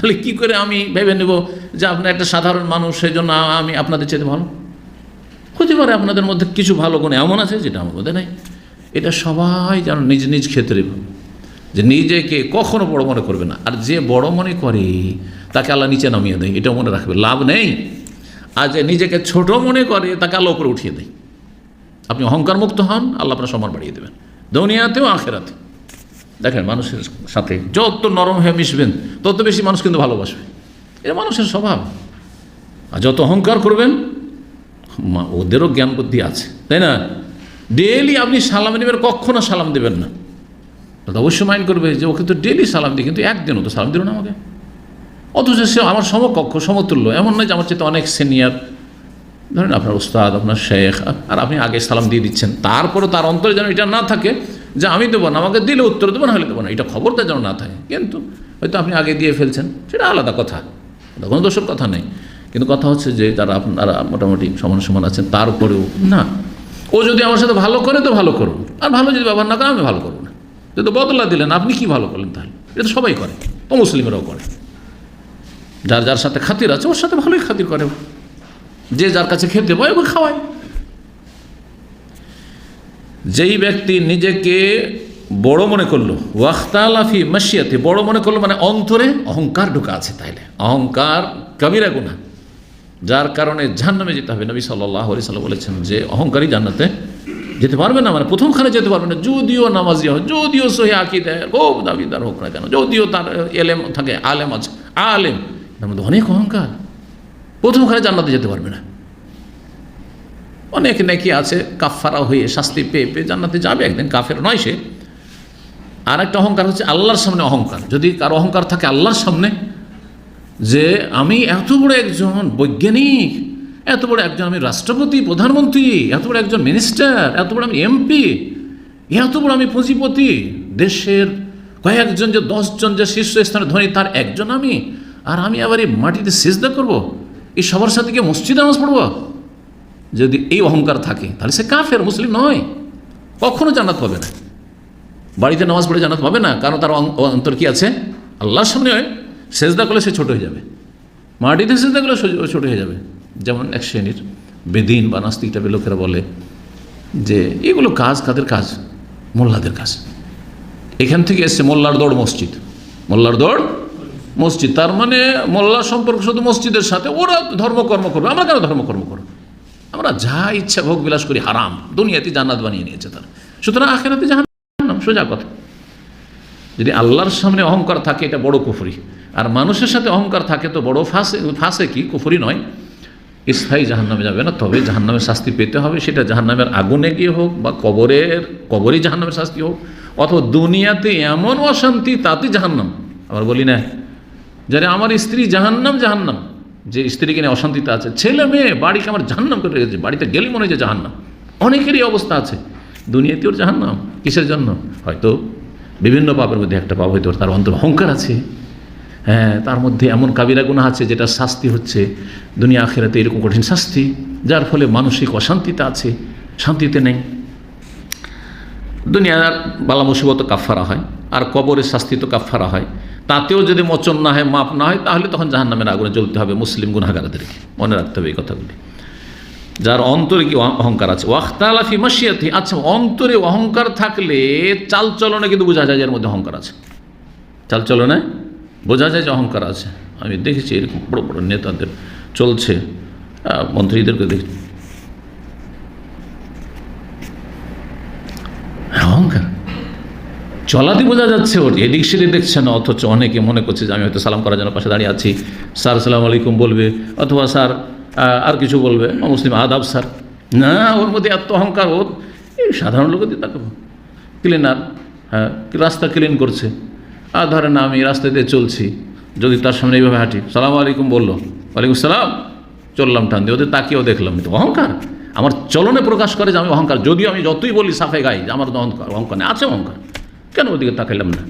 তাহলে কি করে আমি ভেবে নেব যে আপনি একটা সাধারণ মানুষ সেই জন্য আমি আপনাদের চেয়ে ভালো? হতে পারে আপনাদের মধ্যে কিছু ভালো গুণ এমন আছে যেটা আমার মধ্যে নেই। এটা সবাই যেন নিজ নিজ ক্ষেত্রে যে নিজেকে কখনো বড় মনে করবে না। আর যে বড় মনে করে, তাকে আল্লাহ নিচে নামিয়ে দেয়। এটা মনে রাখবে, লাভ নেই। আর যে নিজেকে ছোট মনে করে, তাকে আল্লাহ উপরে উঠিয়ে দেয়। আপনি অহংকার মুক্ত হন, আল্লাহ আপনার সম্মান বাড়িয়ে দেবেন। দুনিয়াতেও আখেরাতে। দেখেন, মানুষের সাথে যত নরম হয়ে মিশবেন, তত বেশি মানুষ কিন্তু ভালোবাসবে। এটা মানুষের স্বভাব। আর যত অহংকার করবেন ওদেরও জ্ঞান বুদ্ধি আছে, তাই না? ডেলি আপনি সালাম নেবেন, কখনো সালাম দেবেন না। অবশ্যই মাইন্ড করবে যে, ওকে তো ডেলি সালাম দিই, কিন্তু একদিনও তো সালাম দিল না আমাকে। অথচ সে আমার সমকক্ষ, সমতুল্য। এমন নয় যে আমার চেয়ে অনেক সিনিয়র ধরেন আপনার উস্তাদ আপনার শেখ, আর আপনি আগে সালাম দিয়ে দিচ্ছেন তারপরে তার অন্তরে যেন এটা না থাকে যে আমি দেবো না, আমাকে দিলে উত্তর দেবো, না হলে দেবো না। এটা খবরটা যেন না থাকে। কিন্তু হয়তো আপনি আগে দিয়ে ফেলছেন, সেটা আলাদা কথা। কোনো দোষের কথা নেই। কিন্তু কথা হচ্ছে যে যারা আপনারা মোটামুটি সমান সমান আছেন, তার তারপরেও না। ও যদি আমার সাথে ভালো করে, তো ভালো করুন আর ভালো যদি ব্যবহার না করে, আমি ভালো করব না। যদি বদলা দিলেন, আপনি কি ভালো করলেন তাহলে? এটা তো সবাই করে। ও মুসলিমরাও করে। যার যার সাথে খাতির আছে, ওর সাথে ভালোই খাতির করে। যে যার কাছে খেতে পায়, ওকে খাওয়ায়। যেই ব্যক্তি নিজেকে বড় মনে করল ওয়াখতালাফি মাসিয়াতে বড় মনে করল মানে অন্তরে অহংকার ঢোকা আছে তাইলে। অহংকার কবিরা গুণা যার কারণে জাহান্নামে যেতে হবে। নবী সাল্লাহ সাল্লাম বলেছেন যে অহংকারী জান্নাতে যেতে পারবে না মানে প্রথমখানে যেতে পারবে না। যদিও নামাজি হয় যদিও সহি আকিদার খুব দাবিদার হোক না কেন, যদিও তার এলেম থাকে, আলেম আছে, আলেম, তার মধ্যে অনেক অহংকার। প্রথমখানে জান্নাতে যেতে পারবে না। অনেক নাকি আছে কাফারা হয়ে শাস্তি পেয়ে পেয়ে জান্নাতে যাবে, একদিন কাফের নয় সে। আর একটা অহংকার হচ্ছে আল্লাহর সামনে অহংকার। যদি কারও অহংকার থাকে আল্লাহর সামনে, যে আমি এত বড় একজন বৈজ্ঞানিক, এত বড় একজন আমি রাষ্ট্রপতি, প্রধানমন্ত্রী, এত বড় একজন মিনিস্টার, এত বড় আমি এমপি, এত বড় আমি পুঁজিপতি, দেশের কয়েকজন যে দশজন যে শীর্ষস্থানে ধনী, তার একজন আমি। আর আমি আবার এই মাটিতে সেজদা করব। এই সবার সাথে গিয়ে মসজিদে নামাজ পড়ব? যদি এই অহংকার থাকে, তাহলে সে কাফের, মুসলিম নয়। কখনো জান্নাত পাবে না। বাড়িতে নামাজ পড়ে জান্নাত পাবে না, কারণ তার অন্তর কি আছে? আল্লাহর সামনে সেজদা করলে সে ছোট হয়ে যাবে। মাটিতে সেজদা করলে ছোট হয়ে যাবে। যেমন এক শ্রেণির বেদিন বা নাস্তিক টাইপের লোকেরা বলে যে, এগুলো কাজ কাদের কাজ? মোল্লাদের কাজ। এখান থেকে এসছে মোল্লার দৌড় মসজিদ। মোল্লার দৌড় মসজিদ। তার মানে মোল্লার সম্পর্ক শুধু মসজিদের সাথে। ওরা ধর্মকর্ম করবে। আমরা কেন ধর্মকর্ম করব? আমরা যা ইচ্ছা ভোগ বিলাস করি হারাম, দুনিয়াতে জান্নাত বানিয়ে নিয়েছে তারা। সুতরাং আখেরাতে জাহান্নাম, সোজা কথা। যদি আল্লাহর সামনে অহংকার থাকে, এটা বড় কুফরি। আর মানুষের সাথে অহংকার থাকে তো বড় ফাঁসে ফাঁসে কি? কুফরি নয়। স্থায়ী জাহান্নামে যাবে না, তবে জাহান্নামের শাস্তি পেতে হবে। সেটা জাহান্নামের আগুনে গিয়ে হোক বা কবরের, কবরই জাহান্নামের শাস্তি হোক, অথবা দুনিয়াতে এমন অশান্তি তাতে জাহান্নাম। আবার বলি না, যারা আমার স্ত্রী জাহান্নাম জাহান্নাম। যে স্ত্রীকে নিয়ে অশান্তিতে আছে। ছেলে মেয়ে বাড়িকে আমার জাহান্নাম করে রেখেছে, বাড়িতে গেলে মনে হয় যে জাহান্নাম। অনেকেরই অবস্থা আছে। দুনিয়াতে ওর জাহান্নাম, কিসের জন্য? হয়তো বিভিন্ন পাপের মধ্যে একটা পাপ হয়তো তার অন্তর অহংকার আছে। হ্যাঁ তার মধ্যে এমন কাবিরা গুণা আছে যেটা শাস্তি হচ্ছে। দুনিয়া আখেরাতে এরকম কঠিন শাস্তি, যার ফলে মানসিক অশান্তিতে আছে, শান্তিতে নেই। দুনিয়ার বালা মুসিবত কাফারা হয়, আর কবরের শাস্তি তো কাফারা হয়। তাতেও যদি মোচন না হয়, মাপ না হয়, তাহলে তখন জাহান্নামের আগুনে জ্বলতে হবে। মুসলিম গুনাগারদেরকে মনে রাখতে হবে এই কথাগুলি। যার অন্তরে কি অহংকার আছে? ওয়াখতালাফি মাসিয়াতি আচ্ছা অন্তরে অহংকার থাকলে চালচলনে কিন্তু বোঝা যায় যে এর মধ্যে অহংকার আছে। চালচলনে বোঝা যায় যে অহংকার আছে। আমি দেখেছি এরকম বড় বড় নেতাদের চলছে। মন্ত্রীদেরকে দেখি হ্যাঁ, অহংকার চলাতে বোঝা যাচ্ছে ওর, এদিক সেদিক দেখছে না, অথচ অনেকে মনে করছে যে আমি হয়তো সালাম করার জন্য পাশে দাঁড়িয়ে আছি। স্যার সালাম আলাইকুম বলবে, অথবা স্যার আর কিছু বলবে। ও মুসলিম আদাব, স্যার। না, ওর মধ্যে এত অহংকার, ওর এই সাধারণ লোকের দিয়ে তাকাবো। ক্লিনার হ্যাঁ রাস্তা ক্লিন করছে। আর ধরেন আমি রাস্তা দিয়ে চলছি, যদি তার সামনে এইভাবে হাঁটি, সালাম আলাইকুম বলল, ওয়ালাইকুম সালাম, চললাম টান দিয়ে, ওদের তাকিয়েও দেখলাম তো অহংকার। আমার চলনে প্রকাশ করে যে আমি অহংকার, যদিও আমি যতই বলি সাফে গাই, যে আমার অহংকার অহংকার আছে অহংকার। কেন ওদিকে তাকাইলাম না?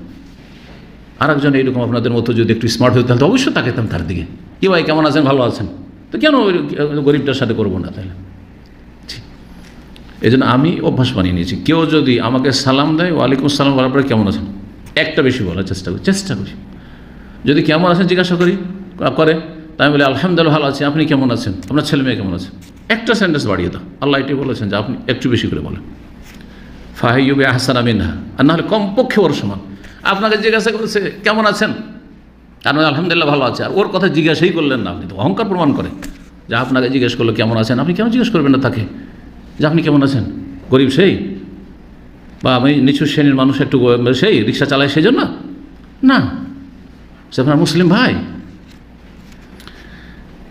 আর একজন এইরকম আপনাদের মতো যদি একটু স্মার্ট হতে তাহলে অবশ্যই তাকাইতাম তার দিকে। কি ভাই, কেমন আছেন? ভালো আছেন? তো কেন ওই গরিবটার সাথে করব না তাহলে? এই জন্য আমি অভ্যাস বানিয়ে নিয়েছি। কেউ যদি আমাকে সালাম দেয়, ওয়ালাইকুম সালাম বলার পরে কেমন আছেন? একটা বেশি বলার চেষ্টা করি চেষ্টা করি। যদি কেমন আছেন, জিজ্ঞাসা করি করে, তাই বলি, আলহামদুলিল্লাহ, ভালো আছি। আপনি কেমন আছেন? আপনার ছেলে মেয়ে কেমন আছে? একটা সেন্টেন্স বাড়িয়ে দাও। আল্লাহ এটি বলেছেন যে, আপনি একটু বেশি করে বলেন। ফাহিউবে আহসান আমিনহা আর নাহলে কমপক্ষে ওর সমান। আপনাকে জিজ্ঞাসা করেছে, কেমন আছেন? আর নয় আলহামদুলিল্লাহ ভালো আছে। আর ওর কথা জিজ্ঞাসাই করলেন না আপনি, তো অহংকার প্রমাণ করে। যে আপনাকে জিজ্ঞেস করল, কেমন আছেন? আপনি কেন জিজ্ঞেস করবেন না তাকে? যে আপনি কেমন আছেন? গরিব সেই? বা আমি নিচু শ্রেণির মানুষ, একটু সেই, রিক্সা চালায় সেই জন্য? না। সে আপনার মুসলিম ভাই।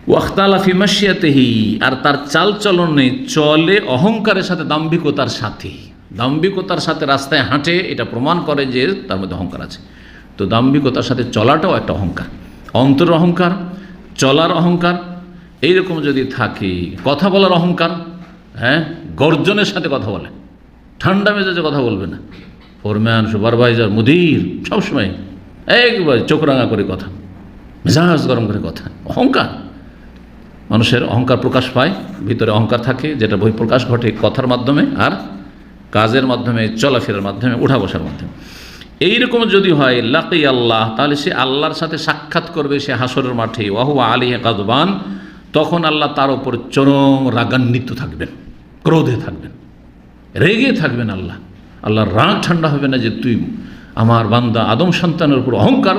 ওয়াখতালাফি মাসিয়াতেহি আর তার চাল চলনে চলে অহংকারের সাথে দাম্ভিকতার সাথে। দাম্ভিকতার সাথে রাস্তায় হাঁটে, এটা প্রমাণ করে যে তার মধ্যে অহংকার আছে। তো দাম্ভিকতার সাথে চলাটাও একটা অহংকার। অন্তর অহংকার, চলার অহংকার, এইরকম যদি থাকে, কথা বলার অহংকার হ্যাঁ? গর্জনের সাথে কথা বলে। ঠান্ডা মেজাজে কথা বলবে না। ফোরম্যান সুপারভাইজার, মুদির, সবসময় একবার চোখ রাঙা করে কথা, মেজাজ গরম করে কথা। অহংকার। মানুষের অহংকার প্রকাশ পায়, ভিতরে অহংকার থাকে, যেটা বহিঃপ্রকাশ ঘটে কথার মাধ্যমে, আর কাজের মাধ্যমে, চলাফেরার মাধ্যমে, উঠা বসার মাধ্যমে। এইরকম যদি হয়, লাকি আল্লাহ, তাহলে সে আল্লাহর সাথে সাক্ষাৎ করবে, সে হাসরের মাঠে। ওয়াহু আলী কাজবান তখন আল্লাহ তার ওপর চরম রাগান্বিত থাকবেন, ক্রোধে থাকবেন, রেগে থাকবেন আল্লাহ। আল্লাহর রাগ ঠান্ডা হবে না যে তুই আমার বান্দা আদম সন্তানের উপর অহংকার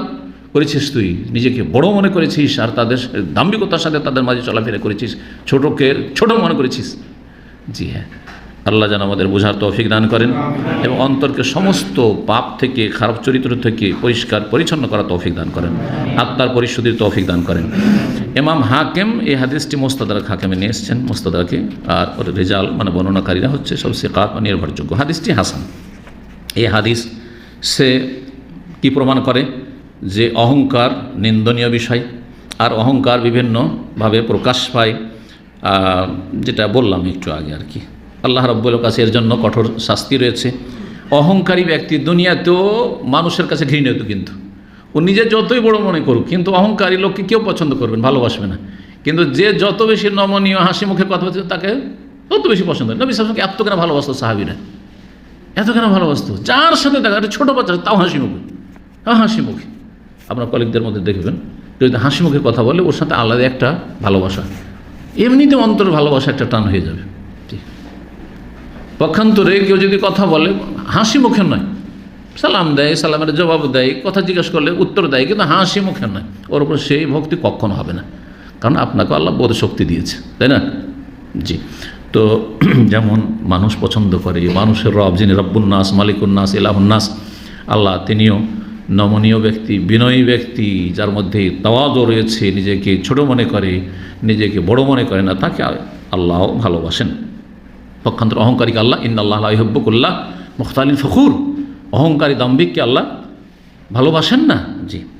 করেছিস, তুই নিজেকে বড় মনে করেছিস আর তাদের দাম্ভিকতার সাথে তাদের মাঝে চলাফেরা করেছিস, ছোটকে ছোট মনে করেছিস। জি হ্যাঁ। আল্লাহ যেন আমাদের বোঝার তৌফিক দান করেন এবং অন্তরকে সমস্ত পাপ থেকে, খারাপ চরিত্র থেকে পরিষ্কার, পরিচ্ছন্ন করা তৌফিক দান করেন। আত্মার পরিশুদ্ধির তৌফিক দান করেন। এমাম হাকেম এই হাদিসটি মোস্তাদারক হাকেমে নিয়ে এসছেন। মোস্তাদারকে আর রেজাল মানে বর্ণনাকারীরা হচ্ছে সব সেকাত বা নির্ভরযোগ্য। হাদিসটি হাসান। এই হাদিস সে কি প্রমাণ করে? যে অহংকার নিন্দনীয় বিষয় আর অহংকার বিভিন্নভাবে প্রকাশ পায়। যেটা বললাম একটু আগে আর কি। আল্লাহ রব্বুল কাছে এর জন্য কঠোর শাস্তি রয়েছে। অহংকারী ব্যক্তি দুনিয়াতেও মানুষের কাছে ঘৃণিত কিন্তু। ও নিজে যতই বড় মনে করুক, কিন্তু অহংকারী লোককে কেউ পছন্দ করবেন ভালোবাসবে না। কিন্তু যে যত বেশি নমনীয়, হাসি মুখে কথা বলছে, তাকে তত বেশি পছন্দ নবী সাহেবকে এত কেন ভালোবাসতো সাহাবিরা এত কেন ভালোবাসতো? যার সাথে দেখা, একটা ছোটো বাচ্চা তাও হাসি মুখে। তাও হাসি মুখে। আপনার কলিগদের মধ্যে দেখবেন যদি হাসি মুখে কথা বলে, ওর সাথে আলাদা একটা ভালোবাসা। এমনিতে অন্তর ভালোবাসা একটা টান হয়ে যাবে। পক্ষান্তরে কেউ যদি কথা বলে, হাসি মুখে নয়। সালাম দেয়, সালামের জবাব দেয়, কথা জিজ্ঞেস করলে উত্তর দেয়, কিন্তু হাসি মুখে নয়। ওর উপর সেই ভক্তি কখনো হবে না। কারণ আপনাকে আল্লাহ বোধ শক্তি দিয়েছে, তাই না? জি। তো যেমন মানুষ পছন্দ করে মানুষের রব যিনি রব্বুন্নাস মালিকুন্নাস ইলাহুন্নাস আল্লাহ তিনিও নমনীয় ব্যক্তি, বিনয়ী ব্যক্তি, যার মধ্যে তাওয়াজও রয়েছে, নিজেকে ছোট মনে করে, নিজেকে বড় মনে করে না, তাকে আল্লাহ ভালোবাসেন। পক্ষান্তর অহংকারীকে আল্লাহ ইন্দ আল্লাহ ইহব্বকুল্লাহ মুখতালিন ফখুর। অহংকারী দাম্বিককে আল্লাহ ভালোবাসেন না? জি।